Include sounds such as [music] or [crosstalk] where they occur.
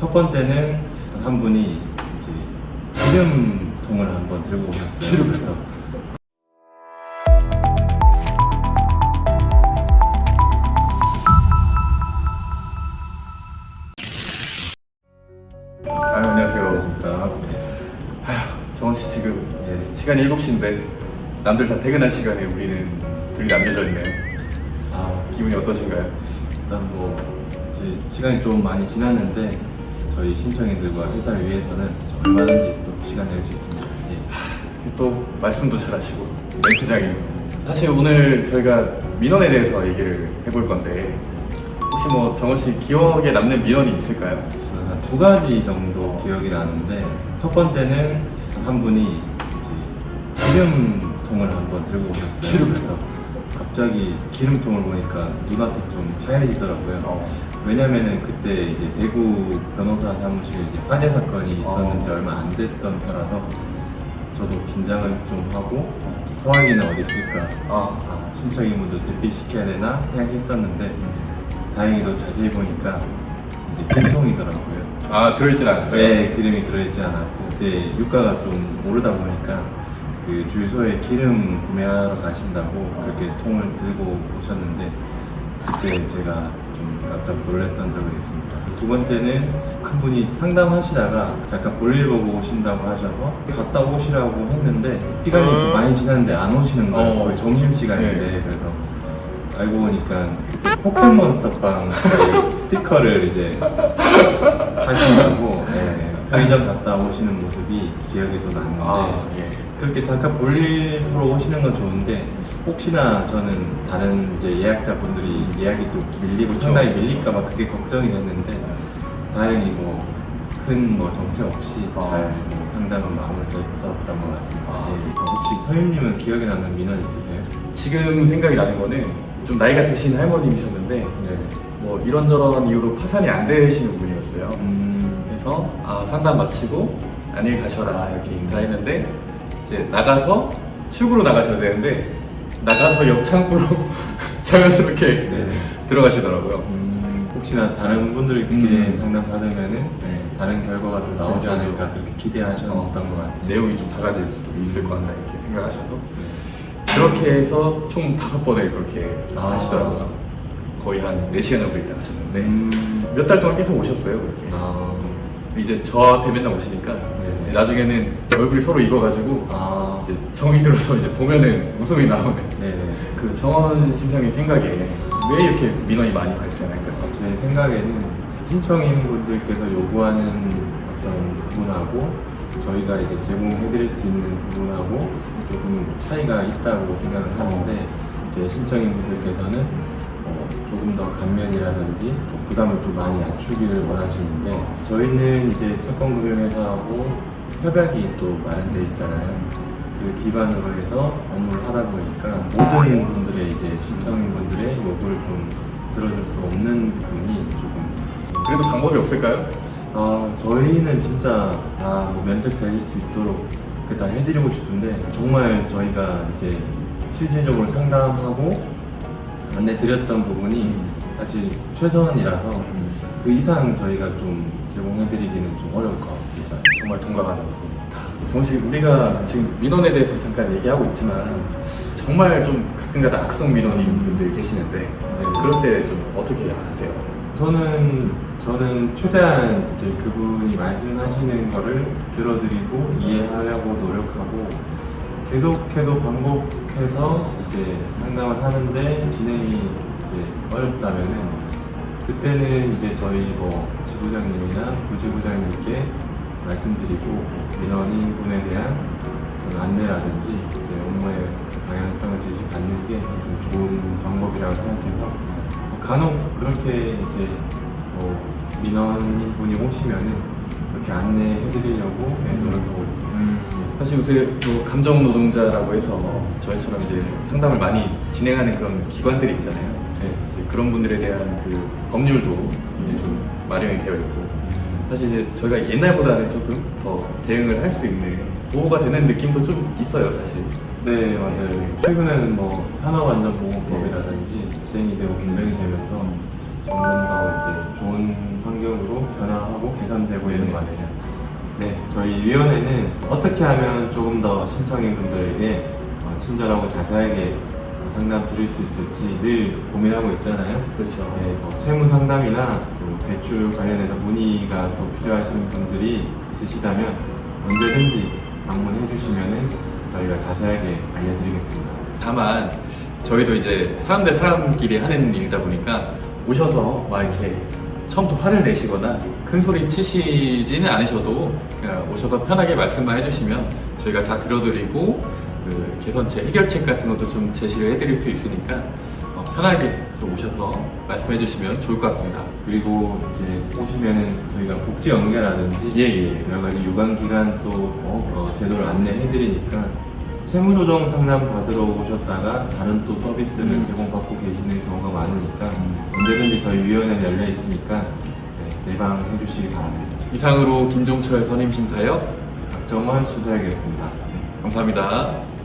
첫 번째는 한 분이 이제 기름통을 한번 들고 오셨어요. 그래서 아, 안녕하세요. 네. 아휴, 정원 씨 지금 이제 시간이 7시인데 남들 다 퇴근한 시간에 우리는 둘이 남겨져 있네요. 아, 기분이 어떠신가요? 일단 뭐 이제 시간이 좀 많이 지났는데 저희 신청인들과 회사를 위해서는 좀 얼마든지 또 시간 낼 수 있습니다. 예. 또 말씀도 잘하시고 멘트장입니다. 사실 오늘 저희가 민원에 대해서 얘기를 해볼 건데 혹시 뭐 정원 씨 기억에 남는 민원이 있을까요? 한두 가지 정도 기억이 나는데 첫 번째는 한 분이 이제 기름통을 한번 들고 오셨어요. 기름통? 그래서 갑자기 기름통을 보니까 눈앞이 좀 하얘지더라고요. 어, 왜냐면은 그때 이제 대구 변호사 사무실 이제 화재 사건이 있었는 지 어. 얼마 안 됐던 터라서 저도 긴장을 좀 하고 소화기는 어디 있을까 아, 아, 신청인분들 대피시켜야 되나 생각했었는데 다행히도 자세히 보니까 이제 빈통이더라고요. 아 들어있진 않았어요. 네, 기름이 들어있지 않았고 그때 유가가 좀 오르다 보니까 그 주유소에 기름 구매하러 가신다고 그렇게 통을 들고 오셨는데 그때 제가 좀 깜짝 놀랐던 적이 있습니다. 두 번째는 한 분이 상담하시다가 잠깐 볼일 보고 오신다고 하셔서 갔다 오시라고 했는데 시간이 좀 많이 지났는데 안 오시는 거예요. 어. 거의 점심 시간인데 네. 그래서 알고 보니까 그때 포켓몬스터빵 그 [laughs] 스티커를 이제 사신다고 네, 편의점 갔다 오시는 모습이 기억에 또 났는데 아, 예. 그렇게 잠깐 볼일 보러 오시는 건 좋은데 혹시나 저는 다른 이제 예약자분들이 예약이 또 밀리고 그쵸, 상당히 그쵸. 밀릴까봐 그게 걱정이 됐는데 다행히 뭐 큰뭐 정체 없이 아. 잘뭐 상담은 마무리됐었던 것 같습니다. 아. 예. 어, 혹시 서임님은 기억에 남는 민원 있으세요? 지금 생각이 나는 거는 좀 나이가 드신 할머님이셨는데 네. 뭐 이런저런 이유로 파산이 안 되시는 분이었어요. 음, 그래서 아, 상담 마치고 안녕히 가셔라 이렇게 인사했는데 이제 나가서 출구로 나가셔야 되는데 나가서 옆 창구로 [laughs] 자연스럽게 네. 들어가시더라고요. 음, 혹시나 다른 분들께 음. 상담 받으면은 네. 다른 결과가 또 나오지 그렇죠, 않을까. 그렇게 기대하셨던 어, 것 같아요. 내용이 좀 달라질 수도 있을 것 같다 이렇게 생각하셔서 네. 그렇게 해서 총 다섯 번을 그렇게 아. 하시더라고요. 거의 한 4시간 정도 있다 하셨는데 음, 몇 달 동안 계속 오셨어요 그렇게. 아, 이제 저한테 맨날 오시니까 네. 나중에는 얼굴이 서로 익어가지고 아, 이제 정이 들어서 이제 보면은 웃음이 나오네. 네네. 그 정원 심사님 생각에 왜 이렇게 민원이 많이 발생할까요? 제 생각에는 신청인 분들께서 요구하는 어떤 부분하고 저희가 이제 제공해드릴 수 있는 부분하고 조금 차이가 있다고 생각을 하는데 이제 신청인 분들께서는 어, 조금 더 감면이라든지 좀 부담을 좀 많이 낮추기를 원하시는데 저희는 이제 채권금융회사하고 협약이 또 마련돼 있잖아요. 그 기반으로 해서 업무를 하다 보니까 모든 분들의 이제 신청인 분들의 요구를 좀 들어줄 수 없는 부분이 조금 그래도 방법이 없을까요? 아 저희는 진짜 다뭐 면책 되실 수 있도록 그 다 해드리고 싶은데 정말 저희가 이제 실질적으로 상담하고 안내 드렸던 부분이 사실 최선이라서 그 이상 저희가 좀 제공해드리기는 좀 어려울 것 같습니다. 정말 동감하는 부분입니다. 정식 우리가 지금 민원에 대해서 잠깐 얘기하고 있지만 정말 좀 가끔가다 악성 민원인 분들이 계시는데 네. 그럴 때 좀 어떻게 하세요? 저는 저는 최대한 이제 그분이 말씀하시는 거를 들어드리고 이해하려고 노력하고 계속해서 반복해서 이제 상담을 하는데 진행이 이제 어렵다면은 그때는 이제 저희 뭐 지부장님이나 부지부장님께 말씀드리고 민원인 분에 대한 어떤 안내라든지 이제 업무의 방향성을 제시받는 게 좀 좋은 방법이라고 생각해서 뭐 간혹 그렇게 이제 뭐 민원인 분이 오시면은 그렇게 안내해드리려고 네, 노력하고 있습니다. 사실 요새 뭐 감정 노동자라고 해서 저희처럼 이제 상담을 많이 진행하는 그런 기관들이 있잖아요. 네. 이제 그런 분들에 대한 그 법률도 이제 좀 마련이 되어 있고 사실 이제 저희가 옛날보다는 조금 더 대응을 할 수 있는 보호가 되는 느낌도 좀 있어요 사실 네 맞아요. 최근에는 뭐 산업안전보건법이라든지 시행이 되고 개정이 되면서 점점 더 이제 좋은 환경으로 변화하고 개선되고 있는 것. 같아요. 네, 저희 위원회는 어떻게 하면 조금 더 신청인 분들에게 어, 친절하고 자세하게 어, 상담 드릴 수 있을지 늘 고민하고 있잖아요. 그렇죠. 네, 뭐 채무 상담이나 또 대출 관련해서 문의가 또 필요하신 분들이 있으시다면 언제든지 방문해 주시면은 저희가 자세하게 알려드리겠습니다. 다만 저희도 이제 사람 대 사람끼리 하는 일이다 보니까 오셔서 막 이렇게 처음부터 화를 내시거나 큰 소리 치시지는 않으셔도 그냥 오셔서 편하게 말씀만 해주시면 저희가 다 들어드리고 그 개선책, 해결책 같은 것도 좀 제시를 해드릴 수 있으니까 어, 편하게 좀 오셔서 말씀해 주시면 좋을 것 같습니다. 그리고 이제 오시면은 저희가 복지 연계라든지 예 예. 여러 가지 유관 기관 또 어, 어, 그렇죠. 제도를 안내해 드리니까 채무조정 상담 받으러 오셨다가 다른 또 서비스를 음. 제공받고 계시는 경우가 많으니까 음. 언제든지 저희 위원회는 열려 있으니까 네, 내방해 주시기 바랍니다. 이상으로 김종철 선임심사역 박정원 심사위원이었습니다. 감사합니다.